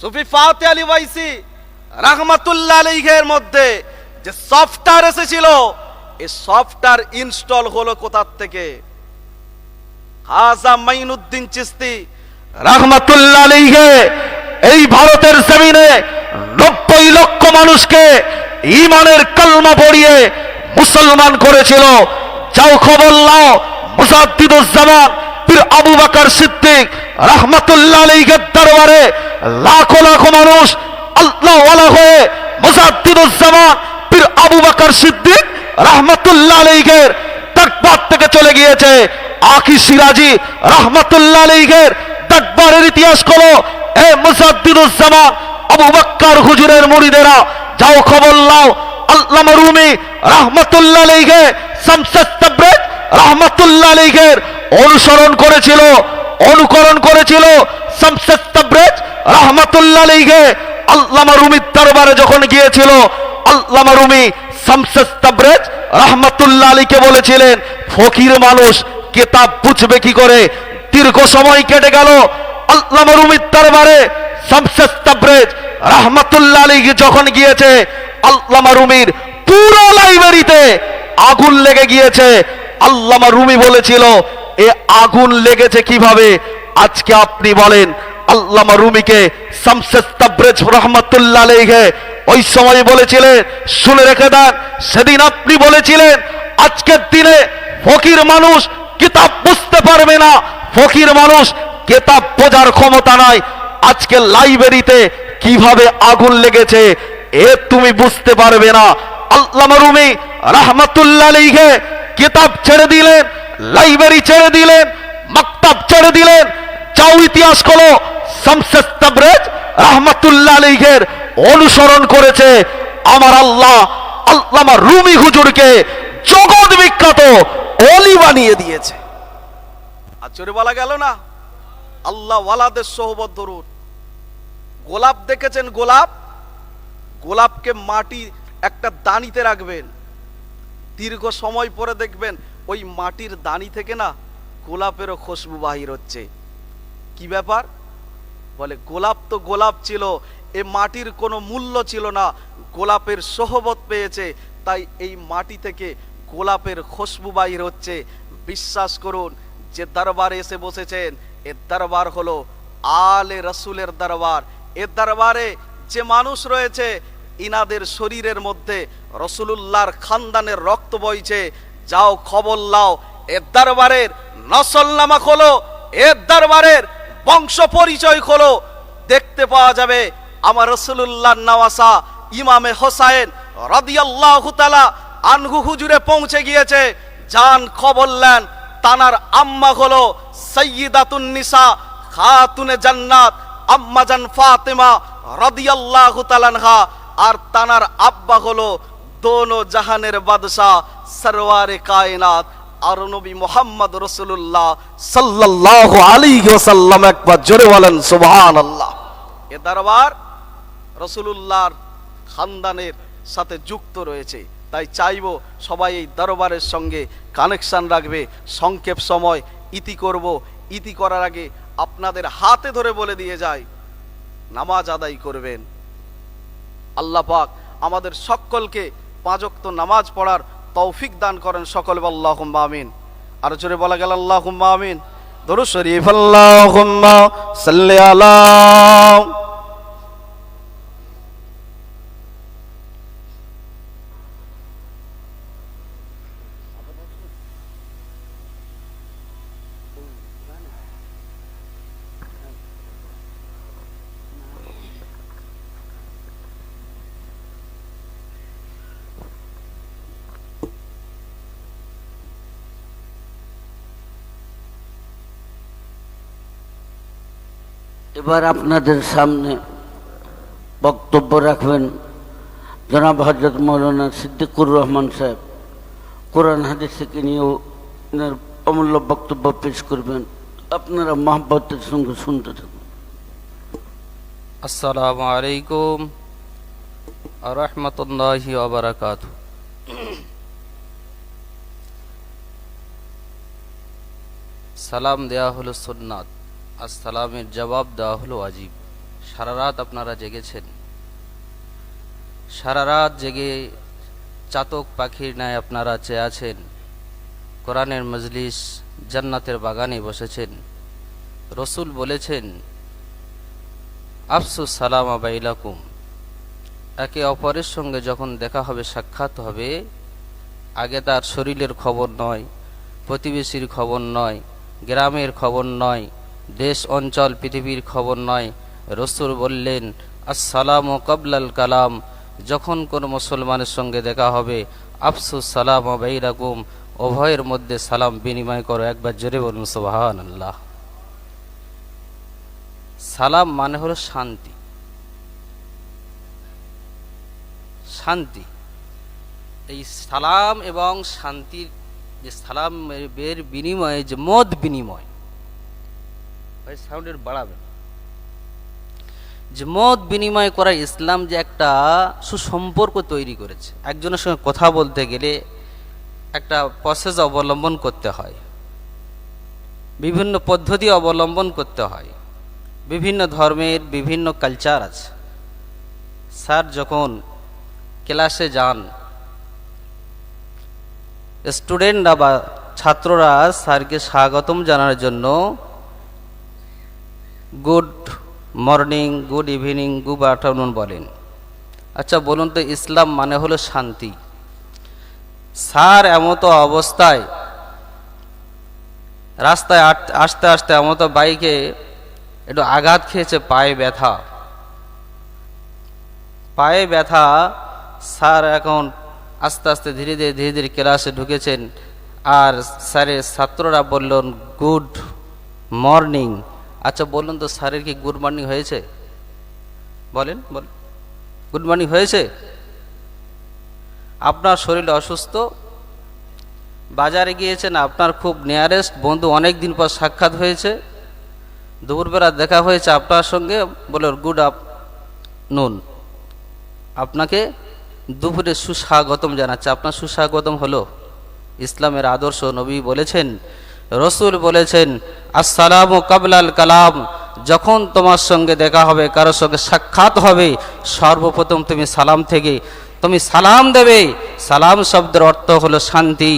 সুফি ফাতে আলী ওয়াইসি রাহমাতুল্লাহ আলাইহের মধ্যে যে সফটওয়্যার এসেছিল, এই সফটওয়্যার ইনস্টল হলো কোথার থেকে? হাজা মাইনুদ্দিন চিস্তি রাহমাতুল্লাহ আলাইহে এই ভারতের জমিনে নব্বই লক্ষ মানুষকে ইমানের কলমা পড়িয়ে মুসলমান করেছিল। যাও খবর লাও মুজাদ্দিদুজ্জামান পীর আবু বাকার সিদ্দিক রাহমাতুল্লাহ দরবারে লাখো লাখো মানুষ আল্লাহ হয়ে মুজাদ্দিদুজ্জামান পীর আবু বাকার সিদ্দিক রাহমাতুল্লাহ তাকবার থেকে চলে গিয়েছে। সিরাজি রাহমাতুল্লাহ ইতিহাস এ আবু বাক্কার হুজুরের মুরিদেরা যাও খবর রুমি রাহমাতুল্লাহ তাবরেজ রাহমাতুল্লাহ অনুসরণ করেছিল, অনুকরণ করেছিল শামসুত তাবরেজ রাহমাতুল্লাহ আলাইহি। আল্লামা রুমির যখন গিয়েছিল, আল্লামা রুমি শামসুত তাবরেজ রাহমাতুল্লাহ আলাইকে বলেছিলেন, ফকির মানুষ, কিতাব বুঝবে কি করে? দীর্ঘ সময় কেটে গেল। আল্লামা রুমির দরবারে শামসুত তাবরেজ রাহমাতুল্লাহ আলাইহি যখন গিয়েছে, আল্লামা রুমির পুরো লাইব্রেরিতে আগুন লেগে গিয়েছে। আল্লামা রুমি বলেছিল এ আগুন লেগেছে কীভাবে? আজকে আপনি বলেন, আল্লামা রুমিকে শামসুত তাবরেজ রহমাতুল্লাহ আলাইহি ওই সময় বলেছিলেন, শুনে রেখে দেন, সেদিন আপনি বলেছিলেন, আজকের দিনে ফকির মানুষ কিতাব বুঝতে পারবে না, ফকির মানুষ কিতাব বোঝার ক্ষমতা নাই, আজকে লাইব্রেরিতে কীভাবে আগুন লেগেছে, এ তুমি বুঝতে পারবে না। আল্লামা রুমি রাহমাতুল্লাহ আলাইহি কিতাব ছেড়ে দিলেন লাইব্রেরি ছেড়ে দিলেন মাকতাব ছেড়ে দিলেন যাও ইতিহাস করো শামসুত তাবরেজ অনুসরণ করেছে আমার আল্লাহ। আল্লামা রুমি হুজুরকে জগৎ বিখ্যাত অলি বানিয়ে দিয়েছে। আচরে বলা গেল না? আল্লাহ ওয়ালাদের সোহবত ধরুন। গোলাপ দেখেছেন গোলাপ? গোলাপকে মাটি একটা দানিতে রাখবেন। দীর্ঘ সময় পরে দেখবেন ওই মাটির দানি থেকে না গোলাপেরও খুশবু বাহির হচ্ছে। কি ব্যাপার? বলে, গোলাপ তো গোলাপ ছিল, এ মাটির কোনো মূল্য ছিল না, গোলাপের সোহবত পেয়েছে, তাই এই মাটি থেকে গোলাপের খুশবু বাহির হচ্ছে। বিশ্বাস করুন, যে দরবারে এসে বসেছেন, এ দরবার হলো আলে রসুলের দরবার। এ দরবারে যে মানুষ রয়েছে, ইনাদের শরীরের মধ্যে রসুলুল্লাহর খানদানের রক্ত বইছে যাও খবর লাও এ দরবারের নসল নামা খোলো এ দরবারের বংশ পরিচয় খোলো। দেখতে পাওয়া যাবে আমার রসুলুল্লাহ নওয়াসা ইমামে হোসাইন রাদিয়াল্লাহু তাআলা আনহু হুজুরে পৌঁছে গিয়েছে। জান খবর লেন তানার আম্মা হলো সৈয়দাতুন নিসা, খাতুনে জান্নাত, আম্মা জান ফাতেমা রাদিয়াল্লাহু তাআলাহা আর তানার আব্বা হলো দোনো জাহানের বাদশাহ সরওয়ারে কায়নাত, আর নবী মোহাম্মদ রসুল্লাহ সাল্লাল্লাহু আলাইহি ওয়াসাল্লাম একবার জোরে বলেন, সুবহানাল্লাহ। এ দরবার রসুলুল্লাহর খানদানের সাথে যুক্ত রয়েছে। তাই চাইব সবাই এই দরবারের সঙ্গে কানেকশন রাখবে, সংক্ষেপ সময় ইতি করব। ইতি করার আগে আপনাদের হাতে ধরে বলে দিয়ে যায় নামাজ আদায় করবেন। আল্লাহ পাক আমাদের সকলকে পাঁচক্ত নামাজ পড়ার তৌফিক দান করেন সকল আল্লাহ আমিন। আরও জোরে বলা গেল আল্লাহ আমিন। দরু শরীফ আল্লাহ সাল্লি এবার আপনাদের সামনে বক্তব্য রাখবেন জনাব হজরত মৌলানা সিদ্দিকুর রহমান সাহেব। কোরআন হাদিস থেকে নিয়েও অমূল্য বক্তব্য পেশ করবেন। আপনারা মহাব্বতের সঙ্গে শুনতে থাকুন। আসসালামু আলাইকুম রহমতুল্লাহি ওবরাকাত সালাম দেয়া হলো সুন্নাত। আর সালামের জবাব দেওয়া হলো আজীব। সারা রাত আপনারা জেগেছেন। সারা রাত জেগে চাতক পাখির ন্যায় আপনারা চেয়ে আছেন। কোরআনের মজলিস জান্নাতের বাগানে বসেছেন। রসুল বলেছেন, আফসুস সালাম আবাইলাকুম একে অপরের সঙ্গে যখন দেখা হবে, সাক্ষাৎ হবে, আগে তার শরীরের খবর নয়, প্রতিবেশীর খবর নয়, গ্রামের খবর নয় দেশ অঞ্চল পৃথিবীর খবর নয়। রসুল বললেন, আসসালাম ও কবলাল কালাম। যখন কোনো মুসলমানের সঙ্গে দেখা হবে, আফসুস সালাম বাইরাকুম। উভয়ের মধ্যে সালাম বিনিময় করো, একবার জোরে বলুন সোহান আল্লাহ সালাম মানে হলো শান্তি। শান্তি। এই সালাম এবং শান্তির যে সালাম এর বিনিময়ে, যে মত বিনিময় ভাই, সাউন্ডের বাড়াবেন যে মত বিনিময় করা ইসলাম যে একটা সুসম্পর্ক তৈরি করেছে। একজনের সঙ্গে কথা বলতে গেলে একটা প্রসেস অবলম্বন করতে হয়। বিভিন্ন পদ্ধতি অবলম্বন করতে হয়। বিভিন্ন ধর্মের বিভিন্ন কালচার আছে। স্যার, যখন ক্লাসে যান স্টুডেন্টরা বা ছাত্ররা স্যারকে স্বাগতম জানানোর জন্য good morning, good evening, good afternoon বলেন। আচ্ছা বলুন তো, ইসলাম মানে হলো শান্তি। স্যার এমতো অবস্থায়, রাস্তায় আসতে আসতে এমতো বাইকে একটু আঘাত খেয়েছে, পায়ে ব্যথা। পায়ে ব্যথা, স্যার এখন আস্তে আস্তে ধীরে ধীরে ধীরে ধীরে ক্লাসে ঢুকেছেন। আর স্যারের ছাত্ররা বললেন, গুড মর্নিং। আচ্ছা বলুন তো, স্যারের কি গুড মর্নিং হয়েছে? বলেন বল গুড মর্নিং হয়েছে? আপনার শরীর অসুস্থ? বাজারে গিয়েছেন, আপনার খুব নিয়ারেস্ট বন্ধু অনেক দিন পর সাক্ষাৎ হয়েছে। দুপুরবেলা দেখা হয়েছে আপনার সঙ্গে, বলে গুড আপ নুন আপনাকে দুপুরে সুস্বাগতম জানাচ্ছে। আপনার সুস্বাগতম হলো। ইসলামের আদর্শ নবী বলেছেন রসুল বলেছেন, আসসালাম কাবলাল কালাম, যখন তোমার সঙ্গে দেখা হবে, কারও সঙ্গে সাক্ষাৎ হবে, সর্বপ্রথম তুমি সালাম থেকে, তুমি সালাম দেবে। সালাম শব্দের অর্থ হলো শান্তি।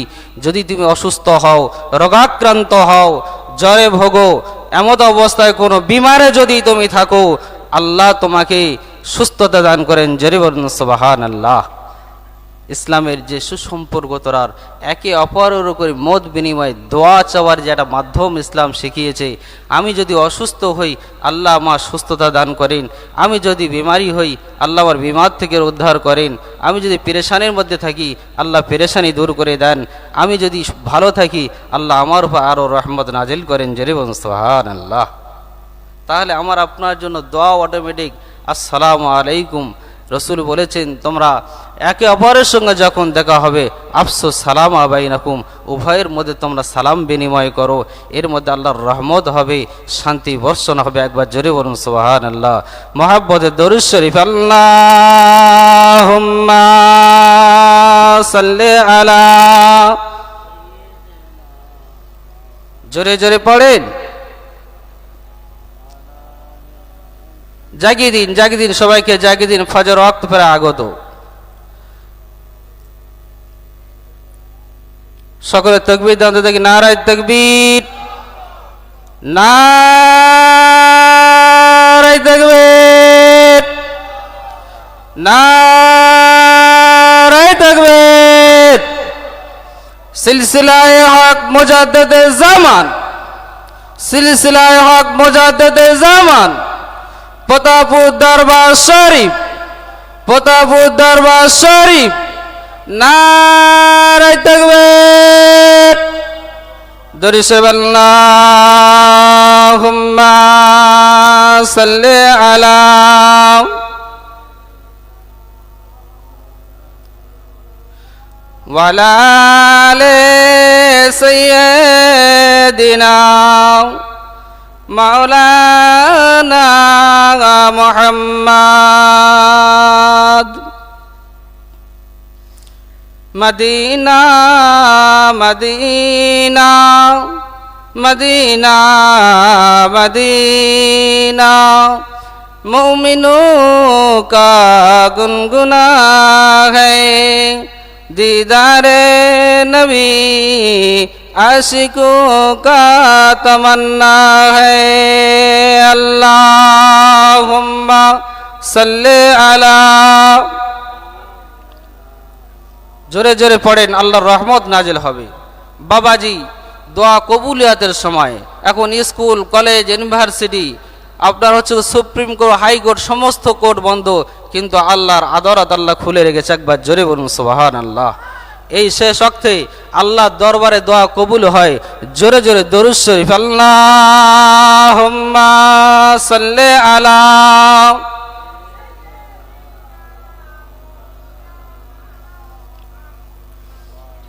যদি তুমি অসুস্থ হও, রোগাক্রান্ত হও, জ্বরে ভোগো, এমত অবস্থায় কোনো বিমারে যদি তুমি থাকো, আল্লাহ তোমাকে সুস্থতা দান করেন জরি বলুন সুবাহান আল্লাহ ইসলামের যে সুসম্পর্ক তোরার, একে অপরের উপরে মত বিনিময়, দোয়া চাওয়ার যে একটা মাধ্যম ইসলাম শিখিয়েছে, আমি যদি অসুস্থ হই, আল্লাহ আমার সুস্থতা দান করেন। আমি যদি বিমারি হই, আল্লাহ আমার বিমার থেকে উদ্ধার করেন। আমি যদি পেরেশানির মধ্যে থাকি, আল্লাহ পেরেশানি দূর করে দেন। আমি যদি ভালো থাকি, আল্লাহ আমার উপর আরও রহমত নাজিল করেন। জরিবন সোহান আল্লাহ তাহলে আমার আপনার জন্য দোয়া অটোমেটিক আসসালামু আলাইকুম। রসুল বলেছেন, তোমরা একে অপরের সঙ্গে যখন দেখা হবে, আফসোস, সালাম আবাইনাকুম উভয়ের মধ্যে তোমরা সালাম বিনিময় করো। এর মধ্যে আল্লাহর রহমত হবে, শান্তি বর্ষণ হবে। একবার জোরে বলুন সোহান আল্লাহ মহাব্বতের দরুদ শরীফ আল্লাহ আলা জোরে জোরে পড়েন। জাগিয়ে দিন জাগিয়ে দিন সবাইকে, জাগিয়ে দিন, ফজর অক্ত ফেরা আগত। সকলে তকবির দান্ত দেখি নারায় তকবির। নারায় তকবির। নারায় তকবির। সিলসিলায় হক মুজাদ্দেদ জামান। সিলসিলায় হক মুজাদ্দেদ জামান। প্রতাপুর দরবার শরীফ, প্রতাপুর দরবার শরীফ, নারায় তকবীর। দরিসে আল্লাহুম্মা সাল্লি আলা ওয়ালা আলি সাইয়্যিদিনা। مولانا محمد مدینہ مدینہ مدینہ مدینہ مومنوں کا گنگنا ہے دیدار نبی आशिकों का तमन्ना है अल्लाहुम्मा सल्ले अला জোরে জোরে পড়েন আল্লাহর রহমত নাজিল হবে বাবাজি দোয়া কবুলিয়াতের সময় এখন স্কুল কলেজ ইউনিভার্সিটি আপনার হচ্ছে সুপ্রিম কোর্ট হাইকোর্ট সমস্ত কোর্ট বন্ধ কিন্তু আল্লাহর আদরাত আল্লাহ খুলে রেখেছে একবার জোরে বলুন সুবাহান আল্লাহ এই শেষ অর্থে আল্লাহর দরবারে দোয়া কবুল হয় জোরে জোরে দরুদ শরীফ আল্লাহ সাল্লে আলা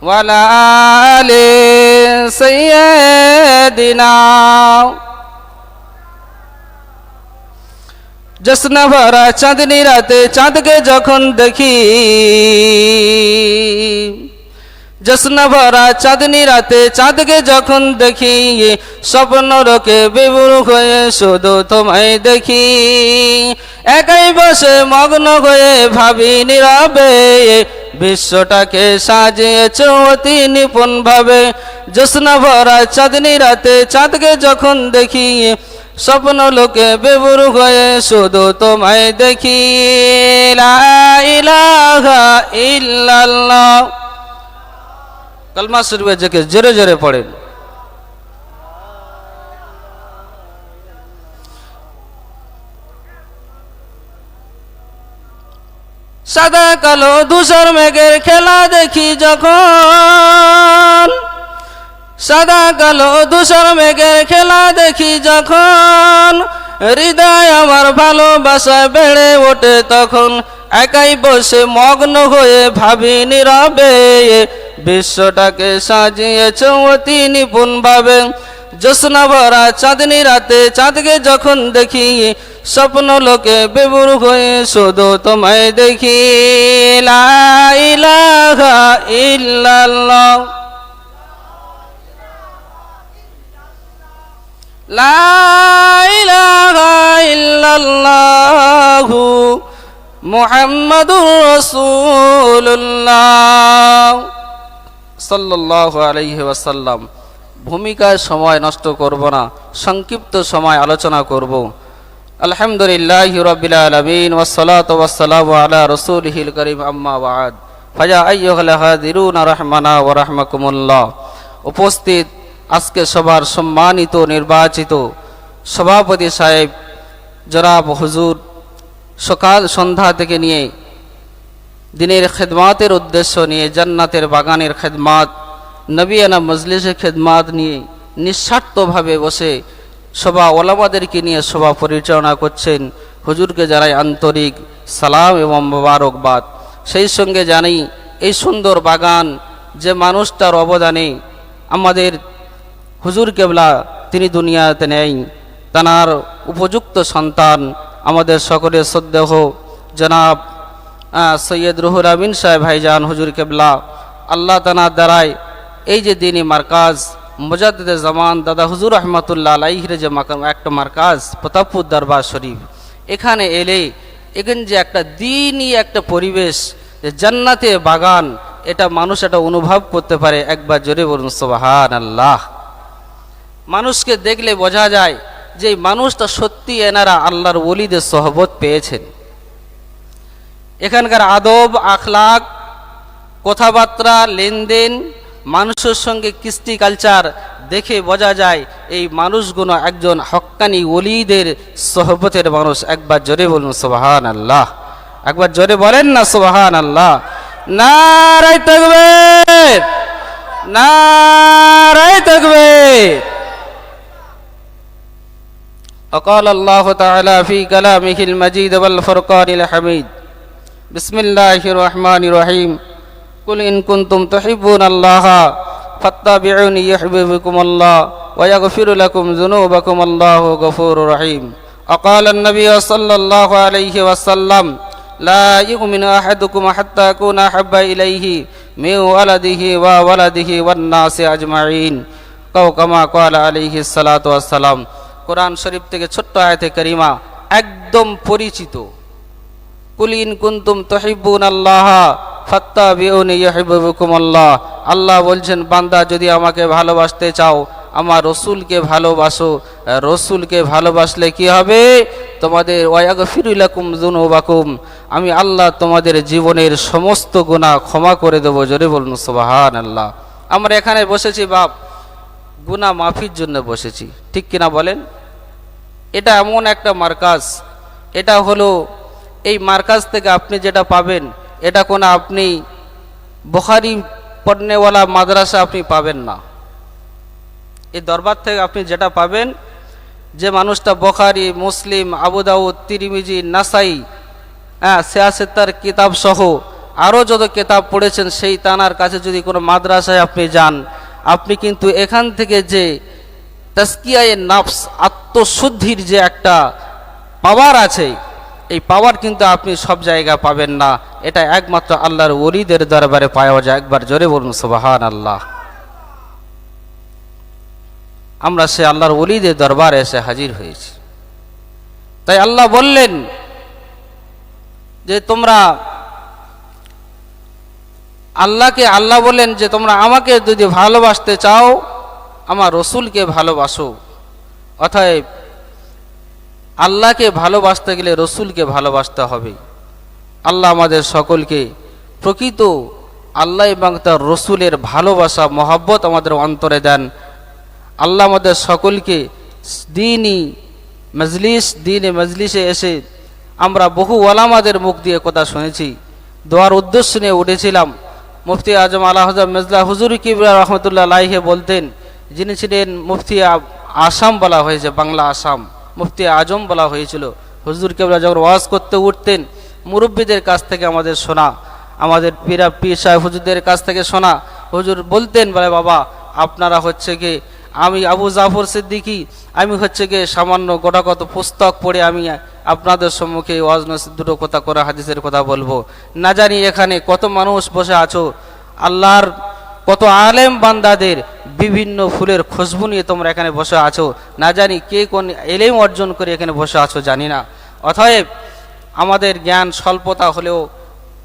وعلى آل سيدنا জশ্ন ভরা চাঁদনি রাতে চাঁদকে যখন দেখি জশ্ন ভরা চাঁদনি রাতে চাঁদকে যখন দেখি স্বপ্ন রোকে বিবুর হয়ে শুধু তোমায় দেখি একাই বসে মগ্ন হয়ে ভাবি নীরবে বিশ্বটাকে সাজিয়েছ অতি নিপুণ ভাবে জশ্ন ভরা চাঁদনি রাতে চাঁদকে যখন দেখি স্বপ্ন লোকে বেবুর হয়ে শুধু তোমায় দেখি। কলমা শরীফে জেকে জোরে জোরে পড়েন। সাদা কালো ধূসর মেঘের খেলা দেখি যখন। সাদা কালো ধূসর মেঘের খেলা দেখি যখন। হৃদয় আমার ভালোবাসায় বেড়ে ওঠে তখন। একাই বসে মগ্ন হয়ে ভাবি নীরবে। বিশ্বটাকে সাজিয়েছ অতি নিপুণ ভাবে জ্যোৎস্না ভরা চাঁদনি রাতে চাঁদকে যখন দেখি, স্বপ্ন লোকে বেবুর হয়ে শুধু তোমায় দেখি। লা ইলাহা ইল্লাল্লাহ। লা ইলাহা ইল্লাল্লাহু মুহাম্মাদুর রাসূলুল্লাহ। সাল্লাল্লাহু আলাইহি ওয়াসাল্লাম। ভূমিকায় সময় নষ্ট করব না, সংক্ষিপ্ত সময় আলোচনা করব। আলহামদুলিল্লাহ রবিল আলমিন ওসলাত ওয়াসালাম আলা রসুলহিল করিম, আম্মা বাদ। ফাজা আইয়ুল হাদিরুন রহমানা ও রহমাকুমুল্লাহ। উপস্থিত আজকে সবার সম্মানিত নির্বাচিত সভাপতি সাহেব, জনাব হুজুর, সকাল সন্ধ্যা থেকে নিয়ে দিনের খেদমাতের উদ্দেশ্য নিয়ে, জান্নাতের বাগানের খেদমাত নবিয়ানা মজলিসের খেদমাত নিয়ে নিঃস্বার্থভাবে বসে সভা ওলামাদেরকে নিয়ে সভা পরিচালনা করছেন হুজুরকে জানাই আন্তরিক সালাম এবং মোবারকবাদ। সেই সঙ্গে জানি এই সুন্দর বাগান যে মানুষটার অবদানে আমাদের হুজুর কেবলা, তিনি দুনিয়াতে নেই। তানার উপযুক্ত সন্তান আমাদের সকলের শ্রদ্ধেহ জনাব সৈয়দ রুহুল আমিন সাহেব, ভাইজান হুজুর কেবলা, আল্লাহ তানার দ্বারাই এই যে দিনী মার্কাজ মুজাদ্দে জামান, দাদা হুজুর রহমতুল্লাহ আলাইহির যে একটা মার্কাজ, প্রতাপপুর দরবার শরীফ, এখানে এলে এখানে যে একটা দিনই একটা পরিবেশ, যে জান্নাতে বাগান, এটা মানুষ এটা অনুভব করতে পারে, একবার জোরে বলুন সোবাহান আল্লাহ মানুষকে দেখলে বোঝা যায় যে মানুষটা সত্যি এনারা আল্লাহর ওলিদের সহবত পেয়েছেন। এখানকার আদব, আখলাক, কথাবার্তা, লেনদেন, মানুষের সঙ্গে কৃষ্টি কালচার দেখে বোঝা যায় এই মানুষগুলো একজন হক্কানি ওলিদের সহবতের মানুষ। একবার জোরে বলুন সোবাহান আল্লাহ একবার জোরে বলেন না সোবাহান আল্লাহ নারায় থাকবে নারায় থাকবে وقال الله تعالى في كلامه المجيد والفرقان الحميد. بسم الله الرحمن الرحيم. قل إن كنتم تحبون الله فاتبعوني يحببكم الله ويغفر لكم ذنوبكم الله غفور رحيم. وقال النبي صلى الله عليه وسلم لا يؤمن أحدكم حتى أكون أحب إليه من ولده وولده والناس أجمعين. أو كما قال عليه الصلاة والسلام কোরআন শরীফ থেকে ছোট্ট আয়াতে করিমা একদম পরিচিত। কুলিন কুন্তুম তহিবুন আল্লাহ ফাত্তা আল্লাহ। আল্লাহ বলছেন, বান্দা, যদি আমাকে ভালোবাসতে চাও, আমার রসুলকে ভালোবাসো। রসুলকে ভালোবাসলে কি হবে? তোমাদের ওয়াগফিরুলাকুম যুনুবাকুম। আমি আল্লাহ তোমাদের জীবনের সমস্ত গুনাহ ক্ষমা করে দেবো। জোরে বলুন সুবাহান আল্লাহ আমরা এখানে বসেছি, বাপ, গুনাহ মাফির জন্য বসেছি। ঠিক কিনা বলেন? এটা এমন একটা মার্কাজ। এটা হলো, এই মার্কাজ থেকে আপনি যেটা পাবেন, এটা কোনো আপনি বুখারি পড়নেওয়ালা মাদ্রাসা আপনি পাবেন না। এই দরবার থেকে আপনি যেটা পাবেন, যে মানুষটা বখারি, মুসলিম আবুদাউদ তিরিমিজি, নাসাই হ্যাঁ সিয়াসেত্তার কিতাব সহ আরও যত কিতাব পড়েছেন, সেই তানার কাছে যদি কোনো মাদ্রাসায় আপনি যান, আপনি কিন্তু এখান থেকে যে তাস্কিয়ায়ে নাফস, আত্মশুদ্ধির যে একটা পাওয়ার আছে, এই পাওয়ার কিন্তু আপনি সব জায়গায় পাবেন না। এটা একমাত্র আল্লাহর ওলিদের দরবারে পাওয়া যায়। একবার জোরে বলুন সুবাহান আল্লাহ আমরা সে আল্লাহর ওলিদের দরবারে এসে হাজির হয়েছি। তাই আল্লাহ বললেন যে, তোমরা আল্লাহকে, আল্লাহ বলেন যে, তোমরা আমাকে যদি ভালোবাসতে চাও আমার রসুলকে ভালোবাসো। অতএব আল্লাহকে ভালোবাসতে গেলে রসুলকে ভালোবাসতে হবে। আল্লাহ আমাদের সকলকে প্রকৃত আল্লাহ এবং তার রসুলের ভালোবাসা, মহাব্বত আমাদের অন্তরে দেন। আল্লাহ আমাদের সকলকে দিনই মজলিস, দিনে মজলিসে এসে আমরা বহু ওলামাদের মুখ দিয়ে কথা শুনেছি। দোয়ার উদ্দেশ্য নিয়ে উঠেছিলাম। মুফতি আজম আল্লাহ মেজলা হুজুর কিবরা রহমতুল্লাহ লাইহে বলতেন যিনি ছিলেন মুফতি আসাম বলা হয়েছে, বাংলা আসাম। মুফতি আজম বলা হয়েছিল, হুজুর কেবলা যখন ওয়াজ করতে উঠতেন, মুরব্বীদের কাছ থেকে আমাদের শোনা, আমাদের পীরা, পীর সাহেব হুজুরদের কাছ থেকে শোনা। হুজুর বলতেন, বলে বাবা, আপনারা হচ্ছে কি আমি আবু জাফর সিদ্দিকি, আমি হচ্ছে গিয়ে সামান্য গোটাকত পুস্তক পড়ে আমি আপনাদের সম্মুখে ওয়াজ দুটো কথা করে হাদিসের কথা বলব। না জানি এখানে কত মানুষ বসে আছো। আল্লাহর কত আলেম বান্দাদের বিভিন্ন ফুলের খুশবু নিয়ে তোমরা এখানে বসে আছো। না জানি কে কোন এলেম অর্জন করে এখানে বসে আছো জানি না। অতএব আমাদের জ্ঞান স্বল্পতা হলেও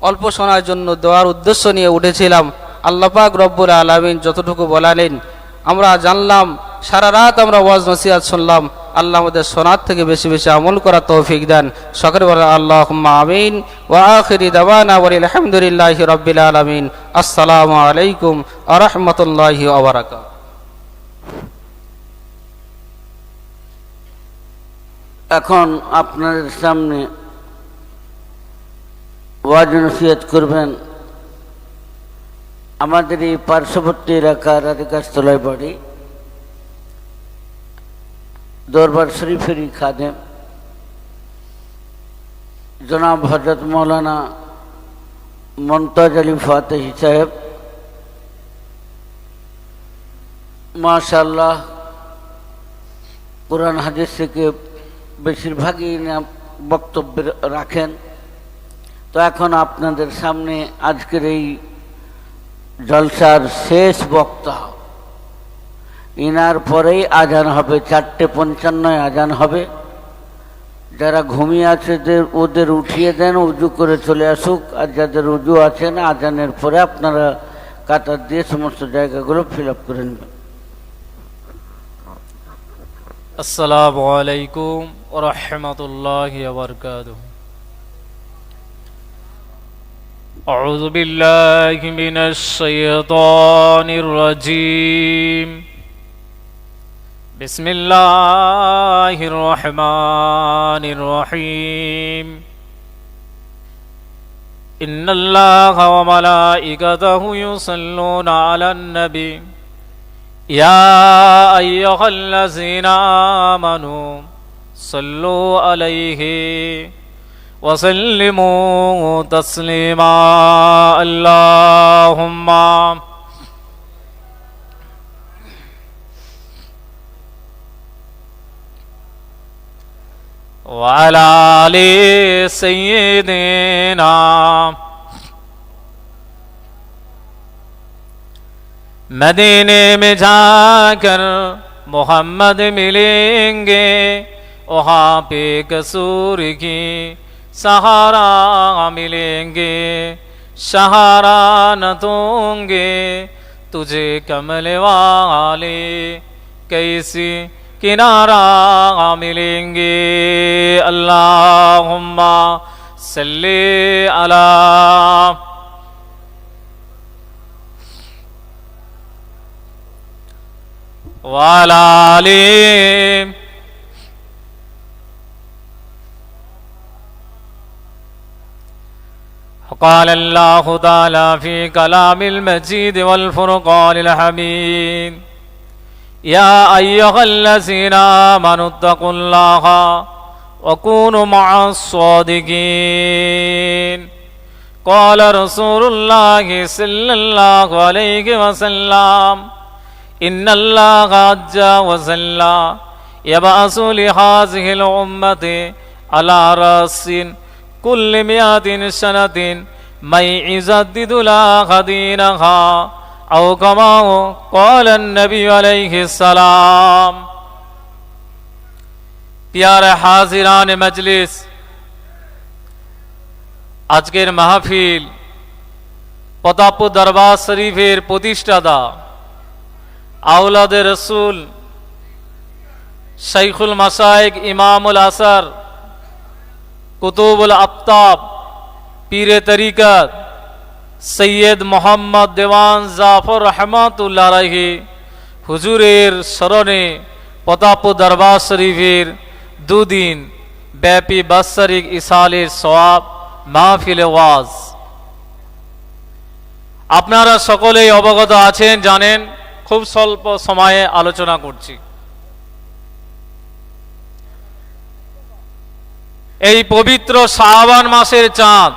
অল্প শোনার জন্য দেওয়ার উদ্দেশ্য নিয়ে উঠেছিলাম। আল্লাপাক রব্বুল আলমিন যতটুকু বলালেন, আমরা জানলাম, সারা রাত আমরা ওয়াজ নসিহাত শুনলাম। আল্লাহ আমাদের সোনার থেকে বেশি বেশি আমল করা তৌফিক দেন। সকলে বলেন আল্লাহ আমিন ওয়া আখিরি দাওয়ানা ওয়া আলহামদুলিল্লাহি রাব্বিল আলামিন। আসসালামু আলাইকুম ওয়া রাহমাতুল্লাহি ওয়া বারাকাতুহু। এখন আপনাদের সামনে ওয়াজ নসিহত করবেন। আমাদের এই পার্শ্ববর্তী এলাকার আদিকাশতলায় বাড়ি। দরবার শরীফেরই খাদেম। জনাব হজরত মৌলানা মমতাজ আলী ফাতেহি সাহেব। মাশাল্লাহ কোরআন হাদিস থেকে বেশিরভাগই বক্তব্য রাখেন। তো এখন আপনাদের সামনে আজকের এই জলসার শেষ বক্তা ইনার পরেই আজান হবে চারটে পঞ্চান্নয় আজান হবে যারা ঘুমিয়ে আছে যে- ওদের উঠিয়ে দেন উজু করে চলে আসুক আর যাদের উজু আছে না আজানের পরে আপনারা কাতার দিয়ে সমস্ত জায়গাগুলো ফিল আপ করে নেবেন السلام عليكم ورحمة الله وبركاته أعوذ بالله من الشيطان الرجيم بسم اللہ الرحمن الرحیم. ان اللہ وملائکتہ یصلون علی النبی. یا ایہا الذین آمنوا صلو علیہ وسلموا تسلیما. اللہم وعلى آل سيدنا مدینے میں جا کر محمد ملیں گے، وہاں پہ قصور کی سہارا ملیں گے، سہارا نہ دوں گے، تجھے کمل والے کیسی किनारा मिलेंगे अल्लाहुम्मा सल्ले अला वाला आले قال الله تعالى في كلام المجيد والفرقان الحميد يا أيها الذين آمنوا اتقوا الله وكونوا مع الصادقين قال رسول الله صلى الله عليه وسلم إن الله عز وجل يبعث لهذه الأمة على رأس كل مئة سنة من يجدد لها دينها أو كما قال النبي عليه السلام প্যারে হাজিরান মজলিস আজকের মাহফিল প্রতাপপুর দরবার শরীফের প্রতিষ্ঠাতা আউলাদের রসুল শাইখুল মাসাইক ইমামুল আসার কুতুবুল আফতাব পীরে তরিকত সৈয়দ মোহাম্মদ দেওয়ান জাফর রহমাতুল্লাহ রাহি হুজুরের স্মরণে প্রতাপপুর দরবার শরীফের দুদিন ব্যাপী বাৎসরিক ইসালের সওয়াব, মাহফিল ওয়াজ। আপনারা সকলেই অবগত আছেন, জানেন, খুব স্বল্প সময়ে আলোচনা করছি। এই পবিত্র শাহবান মাসের চাঁদ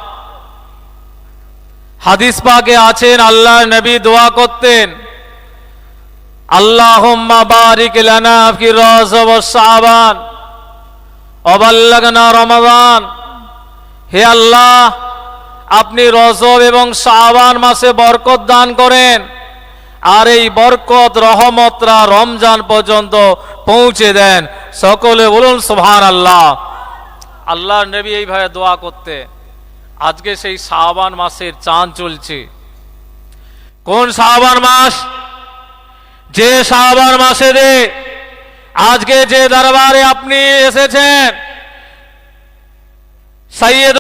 হাদিস পাকে আছেন আল্লাহ নবী দোয়া করতেন। আল্লাহুম্মা বারিক লানা ফি রজব শাবান। অবাল্লাগনা রমাদান। হে আল্লাহ, আপনি রজব এবং শাবান মাসে বরকত দান করেন। আর এই বরকত রহমতরা রমজান পর্যন্ত পৌঁছে দেন। সকলে বলুন সুবহান আল্লাহ আল্লাহ নবী এইভাবে দোয়া করতে আজকে সেই শাহবান মাসের চাঁদ চলছে। কোন শাহবান মাস? যে শাহবান মাসে রে, আজকে যে দরবারে আপনি এসেছেন, সৈয়দ